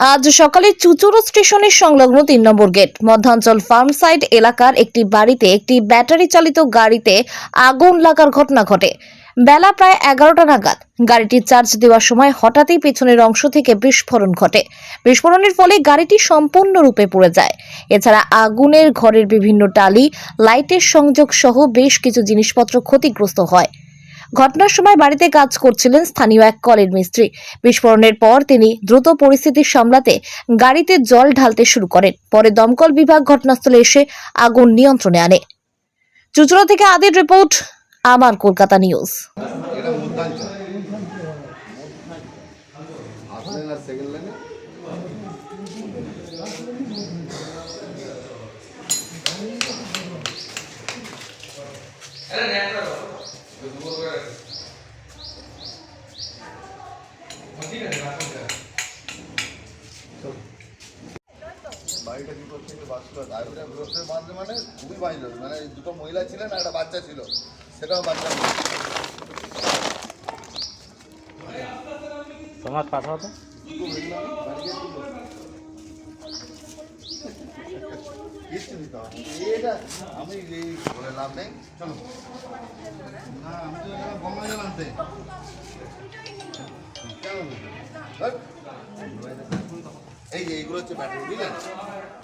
আজ সকালে চুচুড়ো স্টেশনের সংলগ্ন তিন নম্বর গেট। মধ্যাঞ্চল ফার্ম সাইড এলাকার একটি বাড়িতে একটি ব্যাটারি চালিত গাড়িতে আগুন লাগার ঘটনা ঘটে। বেলা প্রায় এগারোটা নাগাদ। গাড়িটি চার্জ দেওয়ার সময় হঠাৎই পেছনের অংশ থেকে বিস্ফোরণ ঘটে। বিস্ফোরণের ফলে গাড়িটি সম্পূর্ণরূপে পুড়ে যায়। এছাড়া আগুনের ঘরের বিভিন্ন টালি, লাইটের সংযোগ সহ বেশ কিছু জিনিসপত্র ক্ষতিগ্রস্ত হয়। ঘটনার সময় বাড়িতে কাজ করছিলেন স্থানীয় এক কলের মিস্ত্রি। বিস্ফোরণের পর তিনি দ্রুত পরিস্থিতি সামলাতে গাড়িতে জল ঢালতে শুরু করেন। পরে দমকল বিভাগ ঘটনাস্থলে এসে আগুন নিয়ন্ত্রণে আনে। চুচড়া থেকে আদির রিপোর্ট, আমার কলকাতা নিউজ। লাইনে বাড়িটা কি করছে কি বাস করে গাড়িটা রোস্টের মাঝে মানে খুবই বাজলো মানে দুটো মহিলা ছিলেন আর একটা বাচ্চা ছিল। সেটাও বাচ্চা তোমার পাঠা তো কিচ্ছু দিতে হবে? না। এটা আমি এই বলে লাভ নেই। চলো। না আমি তো গঙ্গা জল আনতে এই যে এইগুলো হচ্ছে ব্যাটারি বুঝলেন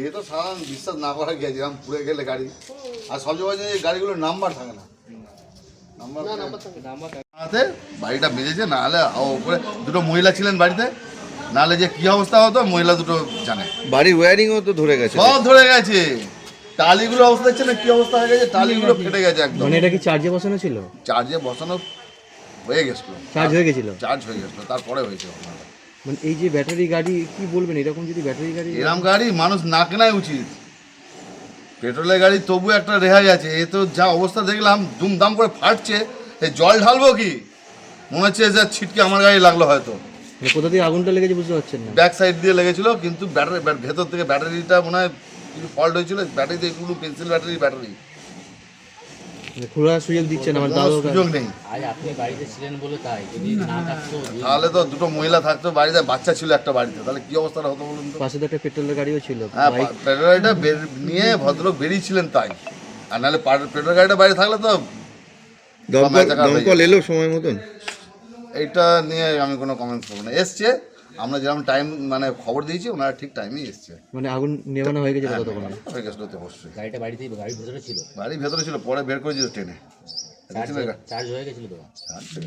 এ তো সাধারণ বিশ্বাস না করা গিয়েছে আমি পুড়ে গেলে গাড়ি। আর সবচেয়ে বড় এই গাড়িগুলোর নাম্বার থাকে না। নাম্বার বাড়িটা বেজেছে নাহলে ওপরে দুটো মহিলা ছিলেন বাড়িতে নাহলে যে কি অবস্থা হতো মহিলা দুটো জানে। বাড়ির ওয়্যারিংও তো ধরে গেছে। সব ধরে গেছে। টালিগুলো অবস্থা দেখছে না? কি অবস্থা হয়ে গেছে? টালিগুলো ফেটে গেছে একদম। মানে এটা কি চার্জে বসানো ছিল? চার্জে বসানো হয়ে গেছিল। চার্জ হয়ে গেছিল? চার্জ হয়ে গেছিল। তারপরে হয়েছে মানে এই যে ব্যাটারি গাড়ি কি বলবেন? এরকম যদি ব্যাটারি গাড়ি এরম গাড়ি মানুষ না কেনাই উচিত। পেট্রোলের গাড়ি তবু একটা রেহাই আছে। এ তো যা অবস্থা দেখলাম দুমদাম করে ফাটছে। এই জল ঢালবো কি? মনে হচ্ছে যে ছিটকে আমার গাড়ি লাগল হয়তো। মানে কোথা দিয়ে আগুনটা লেগেছে বুঝতে পারছেন না। ব্যাক সাইড দিয়ে লেগেছিল কিন্তু ব্যাটারি ভেতর থেকে ব্যাটারিটা মনে হয় কিছু ফল্ট হয়েছিল ব্যাটারিতে একটু পেন্সিল ব্যাটারি ব্যাটারি খোলার সুযোগ দিচ্ছেন আমার কোনো দাদু সুযোগ নেই। আজ আপনি বাড়িতে ছিলেন বলে তাই যদি না থাকতো তাহলে তো দুটো মহিলা থাকতো বাড়িতে বাচ্চা ছিল একটা বাড়িতে তাহলে কি অবস্থাটা হতো বলুন তো? পাশে তো একটা পেট্রোলের গাড়িও ছিল। হ্যাঁ পেট্রোল গাড়িটা নিয়ে ভদ্রলোক বেরিয়েছিলেন তাই। আর নাহলে পেট্রোল গাড়িটা বাইরে থাকলে তো দমকল এলো সময় মতন? এইটা নিয়ে আমি কোনো কমেন্ট করব না। এসছে আমরা যেরকম টাইম মানে খবর দিয়েছি ওনারা ঠিক টাইমেই এসছে। মানে আগুন নেভানো হয়ে গেছে ততক্ষণ হয়ে গেছিল তো অবশ্যই। গাড়িটা বাড়িতেই গাড়ির ভেতরে ছিল। বাড়ির ভেতরে ছিল পরে বের করে দিল ট্রেনে। চার্জ চার্জ হয়ে গেছিল তো। আচ্ছা